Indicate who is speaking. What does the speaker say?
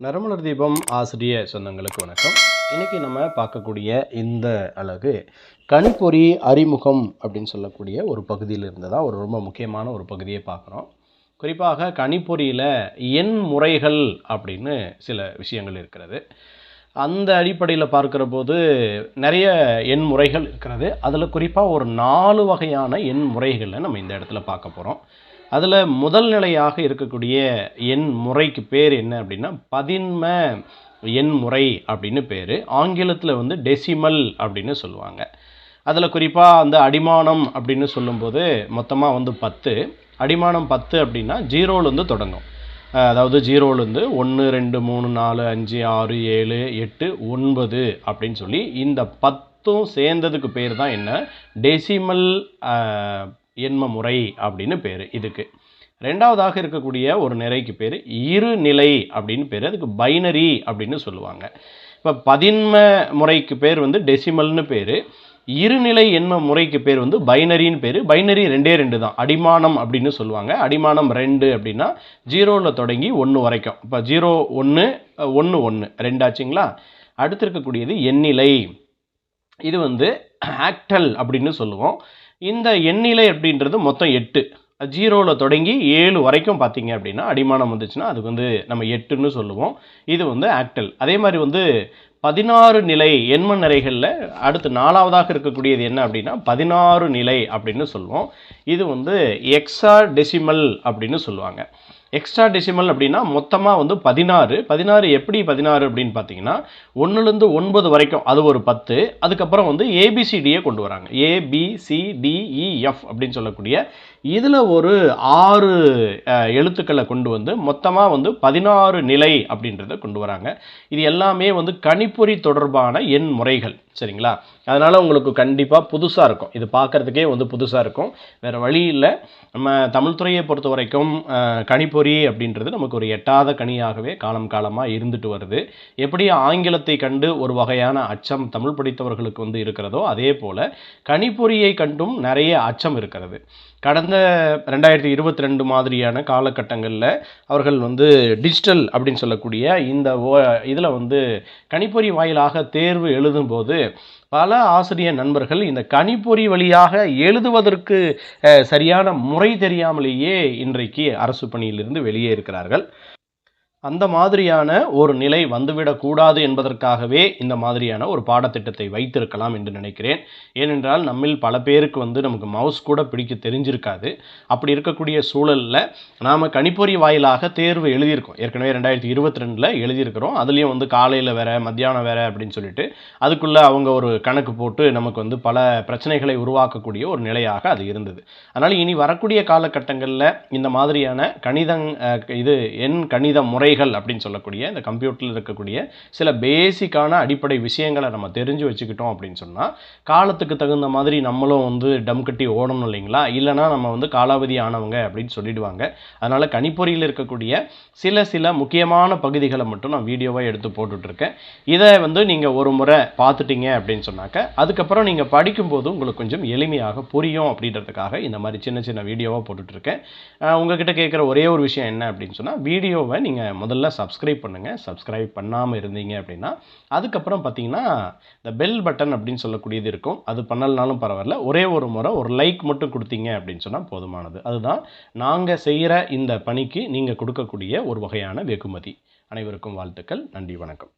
Speaker 1: நரமலர் தீபம் ஆசிரிய சொந்தங்களுக்கு வணக்கம். இன்றைக்கி நம்ம பார்க்கக்கூடிய இந்த அழகு கணிப்பொறி அறிமுகம் அப்படின்னு சொல்லக்கூடிய ஒரு பகுதியில் இருந்து தான் ஒரு ரொம்ப முக்கியமான ஒரு பகுதியை பார்க்குறோம். குறிப்பாக கணிப்பொறியில் எண் முறைகள் அப்படின்னு சில விஷயங்கள் இருக்கிறது. அந்த அடிப்படையில் பார்க்குற போது நிறைய எண் முறைகள் இருக்கிறது. அதில் குறிப்பாக ஒரு நாலு வகையான எண் முறைகளை நம்ம இந்த இடத்துல பார்க்க போகிறோம் அதில் முதல் நிலையாக இருக்கக்கூடிய எண் முறைக்கு பேர் என்ன அப்படின்னா பதின்ம எண் முறை அப்படின்னு பேர். ஆங்கிலத்தில் வந்து டெசிமல் அப்படின்னு சொல்லுவாங்க. அதில் குறிப்பாக அந்த அடிமானம் அப்படின்னு சொல்லும்போது மொத்தமாக வந்து பத்து. அடிமானம் பத்து அப்படின்னா ஜீரோலேருந்து தொடங்கும். அதாவது ஜீரோலேருந்து ஒன்று ரெண்டு மூணு நாலு அஞ்சு ஆறு ஏழு எட்டு ஒன்பது அப்படின்னு சொல்லி இந்த பத்தும் சேர்ந்ததுக்கு பேர் தான் என்ன? டெசிமல் எண்ம முறை அப்படின்னு பேர் இதுக்கு. ரெண்டாவதாக இருக்கக்கூடிய ஒரு நிறைக்கு பேர் இருநிலை அப்படின்னு பேர். அதுக்கு பைனரி அப்படின்னு சொல்லுவாங்க. இப்போ பதின்ம முறைக்கு பேர் வந்து டெசிமல்னு பேர். இருநிலை எண்ம முறைக்கு பேர் வந்து பைனரின்னு பேர். பைனரி ரெண்டே ரெண்டு தான். அடிமானம் அப்படின்னு சொல்லுவாங்க. அடிமானம் ரெண்டு அப்படின்னா ஜீரோவில் தொடங்கி ஒன்று வரைக்கும். இப்போ ஜீரோ ஒன்று ஒன்று ஒன்று ரெண்டாச்சுங்களா? அடுத்து இருக்கக்கூடியது எண்ணிலை. இது வந்து ஆக்டல் அப்படின்னு சொல்லுவோம். இந்த எண்ணிலை அப்படின்றது மொத்தம் எட்டு. ஜீரோவில் தொடங்கி ஏழு வரைக்கும் பார்த்தீங்க அப்படின்னா அடிமானம் வந்துச்சுன்னா அதுக்கு வந்து நம்ம எட்டுன்னு சொல்லுவோம். இது வந்து ஆக்டல். அதே மாதிரி வந்து பதினாறு நிலை எண்ம நிறைகளில் அடுத்து நாலாவதாக இருக்கக்கூடியது என்ன அப்படின்னா பதினாறு நிலை அப்படின்னு சொல்லுவோம். இது வந்து எக்ஸா டெசிமல் அப்படின்னு சொல்லுவாங்க. எக்ஸ்ட்ரா டெசிமல் அப்படின்னா மொத்தமாக வந்து பதினாறு. பதினாறு எப்படி பதினாறு அப்படின்னு பார்த்தீங்கன்னா ஒன்றுலேருந்து ஒன்பது வரைக்கும் அது ஒரு பத்து. அதுக்கப்புறம் வந்து ஏபிசிடியை கொண்டு வராங்க. ஏபிசிடிஇஎஃப் அப்படின்னு சொல்லக்கூடிய இதில் ஒரு ஆறு எழுத்துக்களை கொண்டு வந்து மொத்தமாக வந்து பதினாறு நிலை அப்படின்றத கொண்டு வராங்க. இது எல்லாமே வந்து கணிப்பொறி தொடர்பான எண் முறைகள். சரிங்களா? அதனால் உங்களுக்கு கண்டிப்பாக புதுசாக இருக்கும். இது பார்க்குறதுக்கே வந்து புதுசாக இருக்கும். வேறு வழி இல்லை. நம்ம தமிழ் துறையை பொறுத்த வரைக்கும் கணிப்பொறி அப்படின்றது நமக்கு ஒரு எட்டாத கனியாகவே காலம் காலமாக இருந்துட்டு வருது. எப்படி ஆங்கிலத்தை கண்டு ஒரு வகையான அச்சம் தமிழ் படித்தவர்களுக்கு வந்து இருக்கிறதோ அதே போல் கணிப்பொறியை கண்டும் நிறைய அச்சம் இருக்கிறது. கடந்த ரெண்டாயிரத்தி இருபத்தி ரெண்டு மாதிரியான காலகட்டங்களில் அவர்கள் வந்து டிஜிட்டல் அப்படின்னு சொல்லக்கூடிய இந்த இதில் வந்து கணிப்பொறி வாயிலாக தேர்வு எழுதும்போது பல ஆசிரியர் நண்பர்கள் இந்த கணிப்பொறி வழியாக எழுதுவதற்கு சரியான முறை தெரியாமலேயே இன்றைக்கு அரசு பணியிலிருந்து வெளியே இருக்கிறார்கள் அந்த மாதிரியான ஒரு நிலை வந்துவிடக்கூடாது என்பதற்காகவே இந்த மாதிரியான ஒரு பாடத்திட்டத்தை வைத்திருக்கலாம் என்று நினைக்கிறேன். ஏனென்றால் நம்மில் பல பேருக்கு வந்து நமக்கு மவுஸ் கூட பிடிக்க தெரிஞ்சிருக்காது. அப்படி இருக்கக்கூடிய சூழலில் நாம் கணிப்பொறி வாயிலாக தேர்வு எழுதியிருக்கோம். ஏற்கனவே ரெண்டாயிரத்தி இருபத்தி ரெண்டில் எழுதியிருக்கிறோம். அதுலேயும் வந்து காலையில் வேற மத்தியானம் வேற அப்படின்னு சொல்லிட்டு அதுக்குள்ளே அவங்க ஒரு கணக்கு போட்டு நமக்கு வந்து பல பிரச்சனைகளை உருவாக்கக்கூடிய ஒரு நிலையாக அது இருந்தது. அதனால் இனி வரக்கூடிய காலகட்டங்களில் இந்த மாதிரியான கணிதங் இது எண் கணித முறைகள் அப்படின்னு சொல்லக்கூடிய இந்த கம்ப்யூட்டரில் இருக்கக்கூடிய சில பேசிக்கான அடிப்படை விஷயங்களை நம்ம தெரிஞ்சு வச்சுக்கிட்டோம் அப்படின்னு சொன்னால் காலத்துக்கு தகுந்த மாதிரி நம்மளும் வந்து டம் கட்டி ஓடணும் இல்லைங்களா? இல்லைனா நம்ம வந்து காலாவதி ஆனவங்க அப்படின்னு சொல்லிடுவாங்க. அதனால் கணிப்பொறியில் இருக்கக்கூடிய சில சில முக்கியமான பகுதிகளை மட்டும் நான் வீடியோவாக எடுத்து போட்டுட்ருக்கேன். இதை வந்து நீங்கள் ஒரு முறை பார்த்துட்டீங்க அப்படின்னு சொன்னாக்க அதுக்கப்புறம் நீங்கள் படிக்கும்போது உங்களுக்கு கொஞ்சம் எளிமையாக புரியும் அப்படின்றதுக்காக இந்த மாதிரி சின்ன சின்ன வீடியோவாக போட்டுட்ருக்கேன். உங்ககிட்ட கேட்குற ஒரே ஒரு விஷயம் என்ன அப்படின்னு சொன்னால் வீடியோவை நீங்கள் முதல்ல சப்ஸ்கிரைப் பண்ணுங்கள் சப்ஸ்கிரைப் பண்ணாமல் இருந்தீங்க அப்படின்னா அதுக்கப்புறம் பார்த்தீங்கன்னா இந்த பெல் பட்டன் அப்படின்னு சொல்லக்கூடியது இருக்கும். அது பண்ணலனாலும் பரவாயில்ல. ஒரே ஒரு முறை ஒரு லைக் மட்டும் கொடுத்தீங்க அப்படின்னு சொன்னால் போதுமானது. அதுதான் நாங்கள் செய்கிற இந்த பணிக்கு நீங்கள் கொடுக்கக்கூடிய ஒரு வகையான வெகுமதி. அனைவருக்கும் வாழ்த்துக்கள். நன்றி வணக்கம்.